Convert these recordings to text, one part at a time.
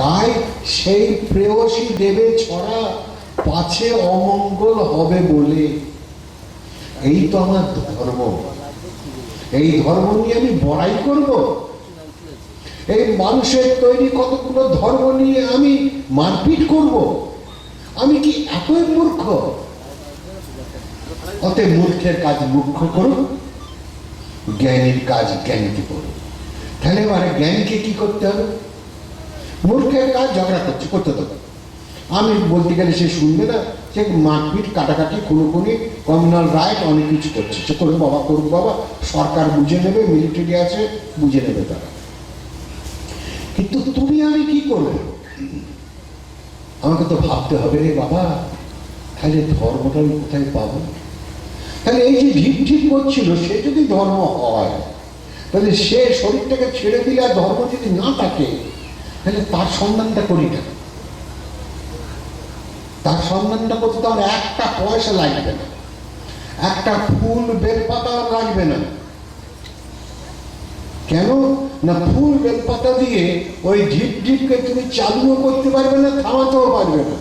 তাই সেই প্রেয়সী দেবে ছড়া পাছে অমঙ্গল হবে বলে। এই তো আমার ধর্ম। এই ধর্ম নিয়ে আমি বড়াই করব। এই মানুষের তৈরি কতগুলো ধর্ম নিয়ে আমি মারপিট করব? আমি কি এতই মূর্খ? অতএব মূর্খের কাজ মূর্খ করুন। জ্ঞানীর কাজ জ্ঞানীকে করুন। তাহলে এবারে জ্ঞানকে কি করতে হবে? মূর্খের কাজ ঝগড়া করছে, করতে দেবে আমি বলতে গেলে সে শুনবে না, সে মারপিট, কাটাকাটি কোনো কোনো কমিউনাল রাইট, অনেক কিছু করছে। সে করুক বাবা করুক বাবা, সরকার বুঝে নেবে, মিলিটারি আছে, বুঝে নেবে তারা। কিন্তু তুমি আমি কি করব? আমাকে তো ভাবতে হবে রে বাবা, তাহলে ধর্মটা আমি কোথায় পাবো? তাহলে এই যে ঢিপ ঢিপ করছিল, সে যদি ধর্ম হয়, তাহলে সে শরীরটাকে ছেড়ে দিলে আর ধর্ম যদি না থাকে তাহলে তার সন্ধানটা করি না তার সন্ধানটা করতে আমার একটা পয়সা লাগবে না। একটা ফুল বেলপাতা লাগবে না। কেন? না, ফুল বেলপাতা দিয়ে ওই ঢিপ ঢিপকে তুমি চালুও করতে পারবে না, থামাতেও পারবে না।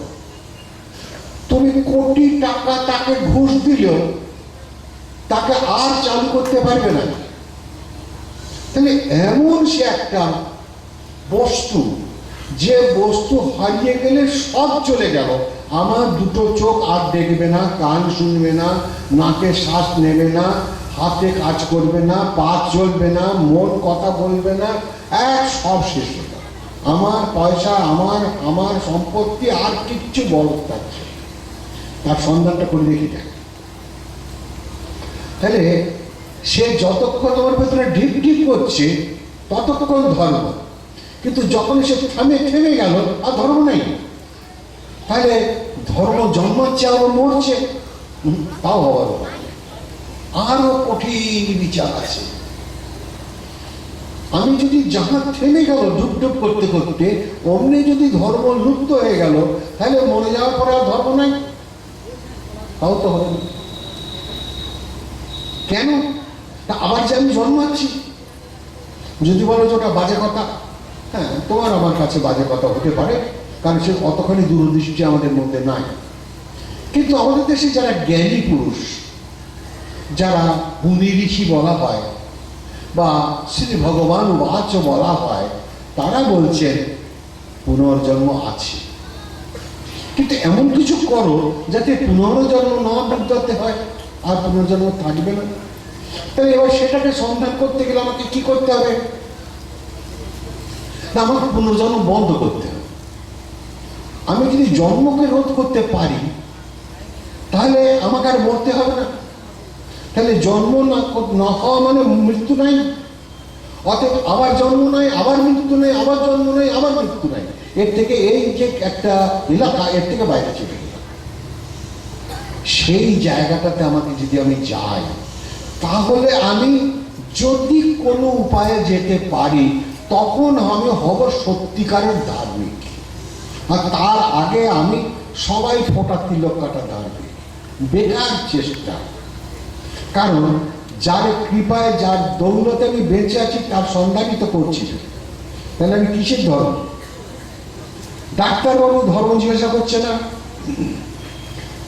তুমি কোটি টাকা তাকে ঘুষ দিলেও তাকে আর চালু করতে পারবে না। তাহলে এমন সে একটা বস্তু। যে বস্তু হারিয়ে গেলে সব চলে গেল। আমার দুটো চোখ আর দেখবে না, কান শুনবে না, নাকে শ্বাস নেবে না, হাতে কাজ করবে না, পা চলবে না, মন কথা বলবে না, এক সব শেষ হয়ে আমার পয়সা, আমার আমার সম্পত্তি আর কিচ্ছু বড় থাকছে তার সন্ধানটা করে দেখি দেখ। তাহলে সে যতক্ষণ তোমার ভেতরে ঢিপ ঢিপ করছে, ততক্ষণ ধর্ম। কিন্তু যখন সে থামে থেমে গেল, আর ধর্ম নেই। তাহলে ধর্ম জন্মাচ্ছে আবার মরছে তাও হওয়ার আরও কঠিন বিচার আছে। আমি যদি জাহাজ থেমে গেল ডুব ডুব করতে করতে, অমনি যদি ধর্ম লুপ্ত হয়ে গেল, তাহলে মরে যাওয়ার পরে আর ধর্ম নাই। তাও তো হবে। কেন? আবার যে আমি জন্মাচ্ছি। যদি বলো যে ওটা বাজে কথা হ্যাঁ তোমার আমার কাছে বাজে কথা হতে পারে, কারণ সে অতখানি দূরদৃষ্টি আমাদের মধ্যে নাই। কিন্তু আমাদের দেশে যারা জ্ঞানী পুরুষ, যারা মুনি ঋষি বলা হয়, বা শ্রী ভগবান বাচ বলা হয়, তারা বলছেন, পুনর্জন্ম আছে। কিন্তু এমন কিছু করো যাতে পুনর্জন্ম না বুঝতে হয়, আর পুনর্জন্ম থাকবে না। তাহলে এবার সেটাকে সন্ধান করতে গেলে আমাকে কি করতে হবে? আমাকে পুনর্জন্ম বন্ধ করতে হবে। আমি যদি জন্মকে রোধ করতে পারি, তাহলে আমাকে আর মরতে হবে না। তাহলে জন্ম না না হওয়া মানে মৃত্যু নাই অতএব আবার জন্ম নাই, আবার মৃত্যু নেই, আবার জন্ম নেই, আবার মৃত্যু নাই। এর থেকে এই যে একটা এলাকা, এর থেকে বাইরে চলে গেলাম। সেই জায়গাটাতে আমাকে যদি আমি যাই, তাহলে আমি যদি কোনো উপায়ে যেতে পারি তখন আমি হব সত্যিকারের ধার্মিক। আর তার আগে আমি সবাই ফোটা তিলক কাটা ধার্মিক। বেকার চেষ্টা। কারণ যার কৃপায়, যার দৌলতে আমি বেঁচে আছি, তার সন্ধানই তো করছি। তাহলে আমি কিসের ধর্ম? ডাক্তারবাবু ধর্ম জিজ্ঞাসা করছে না।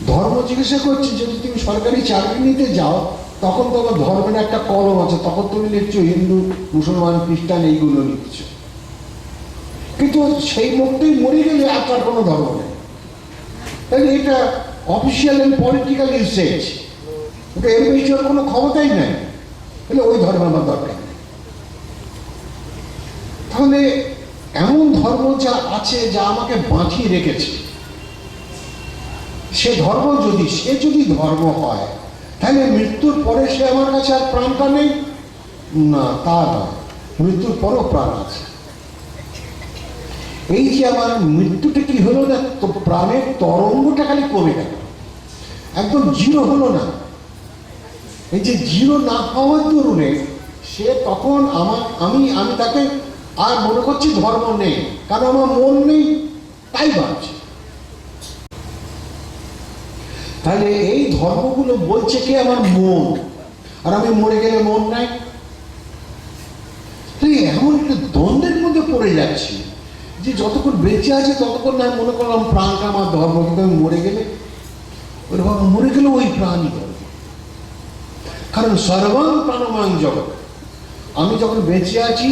ধর্ম জিজ্ঞাসা করছে, যদি তুমি সরকারি চাকরি নিতে যাও তখন তোমার ধর্মের একটা কলম আছে, তখন তুমি লিখছো হিন্দু, মুসলমান, খ্রিস্টান, এইগুলো লিখছো। কিন্তু সেই মুহূর্তেই মরে গেলে আর তার কোনো ধর্ম নেই। তাহলে এটা অফিসিয়াল এন্ড পলিটিক্যাল ইউসেজ ওটা এর বেশি কোনো ক্ষমতাই নেই। তাহলে ওই ধর্ম আমার দরকার নেই। তাহলে এমন ধর্ম যা আছে, যা আমাকে বাঁচিয়ে রেখেছে, সে ধর্ম যদি, সে যদি ধর্ম হয় তাহলে মৃত্যুর পরে সে আমার কাছে আর প্রাণটা নেই? না, তা নয়। মৃত্যুর পরও প্রাণ আছে। এই যে আমার মৃত্যুটা কি হলো না, তো প্রাণের তরঙ্গটা খালি কমে গেল। একদম জিরো হলো না। এই যে জিরো না হওয়ার দরুনে সে তখন আমার, আমি আমি তাকে আর মনে করছি ধর্ম নেই, কারণ আমার মন নেই, তাই ভাবছি। তাহলে ধর্মগুলো বলছে কি? আমার মন। আর আমি মরে গেলে মন নাই? এমন একটা দ্বন্দ্বের মধ্যে পড়ে যাচ্ছি যে যতক্ষণ বেঁচে আছে ততক্ষণ না মনে করলাম প্রাণটা আমার ধর্ম, কিন্তু আমি মরে গেলে ওই মরে গেলে ওই প্রাণই ধর্ম। কারণ সর্বাং প্রাণমাং জগৎ। আমি যখন বেঁচে আছি,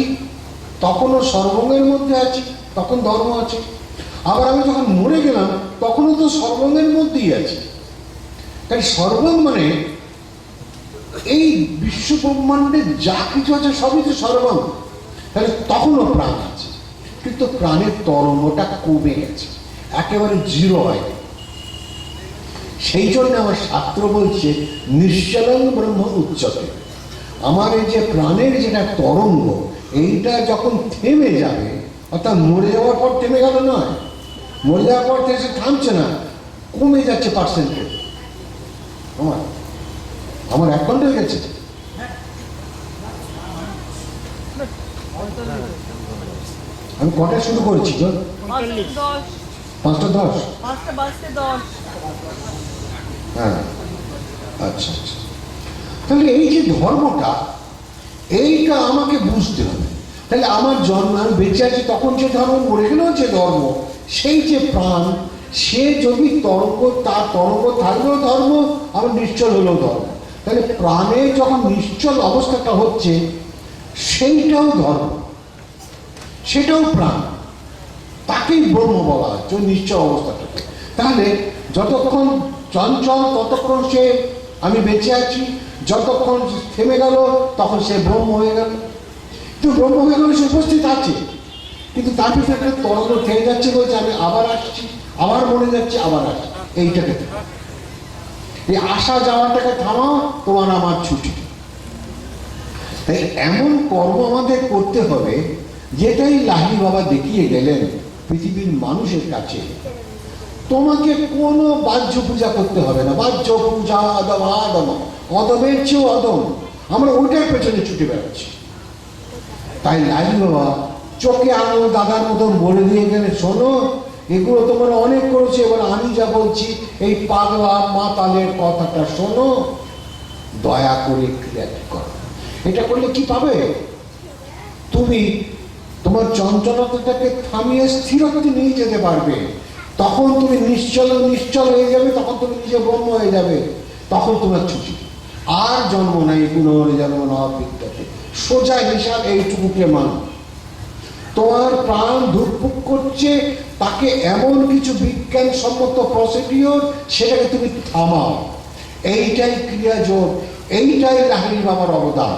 তখনও সর্বঙ্গের মধ্যে আছি, তখন ধর্ম আছে। আবার আমি যখন মরে গেলাম, তখনও তো সর্বঙ্গের মধ্যেই আছি। তাই সর্বং মানে এই বিশ্ব ব্রহ্মাণ্ডে যা কিছু আছে সবই তো সর্বং তাহলে তখনও প্রাণ আছে, কিন্তু প্রাণের তরঙ্গটা কমে গেছে, একেবারে জিরো হয় সেই জন্য আমার শাস্ত্র বলছে নিশ্চলং ব্রহ্ম উচ্চতে। আমার এই যে প্রাণের যেটা তরঙ্গ, এইটা যখন থেমে যাবে, অর্থাৎ মরে যাওয়ার পর থেমে গেল নয়, মরে যাওয়ার পর থেকে সে থামছে না, কমে যাচ্ছে পার্সেন্টেজ আমার আমার এক ঘণ্টা গেছে। আমি কটায় শুরু করেছি পাঁচটা দশ। হ্যাঁ আচ্ছা আচ্ছা। তাহলে এই যে ধর্মটা, এইটা আমাকে বুঝতে হবে। তাহলে আমার জন্ম বেঁচে আছি, তখন যে ধর্ম, মরে গেলেও যে ধর্ম, সেই যে প্রাণ সে যদি তরঙ্গ তার তরঙ্গ থাকলেও ধর্ম আবার নিশ্চল হলেও ধর্ম। তাহলে প্রাণে যখন নিশ্চল অবস্থাটা হচ্ছে, সেইটাও ধর্ম। সেটাও প্রাণ। তাকেই ব্রহ্ম বলা হচ্ছে ওই নিশ্চয় অবস্থাটাকে তাহলে যতক্ষণ চঞ্চল, ততক্ষণ সে আমি বেঁচে আছি, যতক্ষণ থেমে গেল, তখন সে ব্রহ্ম হয়ে গেল। কিন্তু ব্রহ্ম হয়ে গেলে, সে উপস্থিত আছে। কিন্তু তার ভিতরে একটা তরঙ্গ থেমে যাচ্ছে বলছে, আমি আবার আসছি। আবার মনে যাচ্ছে, আবার আসছি। এইটাকে। এই আসা যাওয়াটাকে থামাও তোমার আমার ছুটি। তাই এমন কর্ম আমাদের করতে হবে, যেটাই লাহি বাবা দেখিয়ে গেলেন পৃথিবীর মানুষের কাছে। তোমাকে কোনো বাহ্য পূজা করতে হবে না। বাহ্য পূজা, আদম আদম। অদমের চেয়েও অদম আমরা ওইটার পেছনে ছুটে বেড়াচ্ছি। তাই লাহি বাবা চোখে আঙুল দাদার মতন বলে দিয়ে গেলে শোনো এগুলো তোমরা অনেক করেছে, এবার আমি যা বলছি, এই পাগলা মাতালের কথাটা শোনো, দয়া করে ক্রিয়াটি করো। এটা করলে কি পাবে? তুমি তোমার চঞ্চলতাটাকে থামিয়ে স্থিরত্বে নিয়ে যেতে পারবে। তখন তুমি নিশ্চল নিশ্চল হয়ে যাবে, তখন তুমি নিজে ব্রহ্ম হয়ে যাবে, তখন তোমার ছুটি। আর জন্ম নাই পুনর্জন্ম না বিদ্যাতে সোজা হিসাব এইটুকুকে মান তোমার প্রাণ ধুকপুক করছে, তাকে এমন কিছু বিজ্ঞানসম্মত প্রসিডিওর সেটাকে তুমি থামাও। এইটাই ক্রিয়াযোগ, এইটাই লাহিড়ি বাবার অবদান।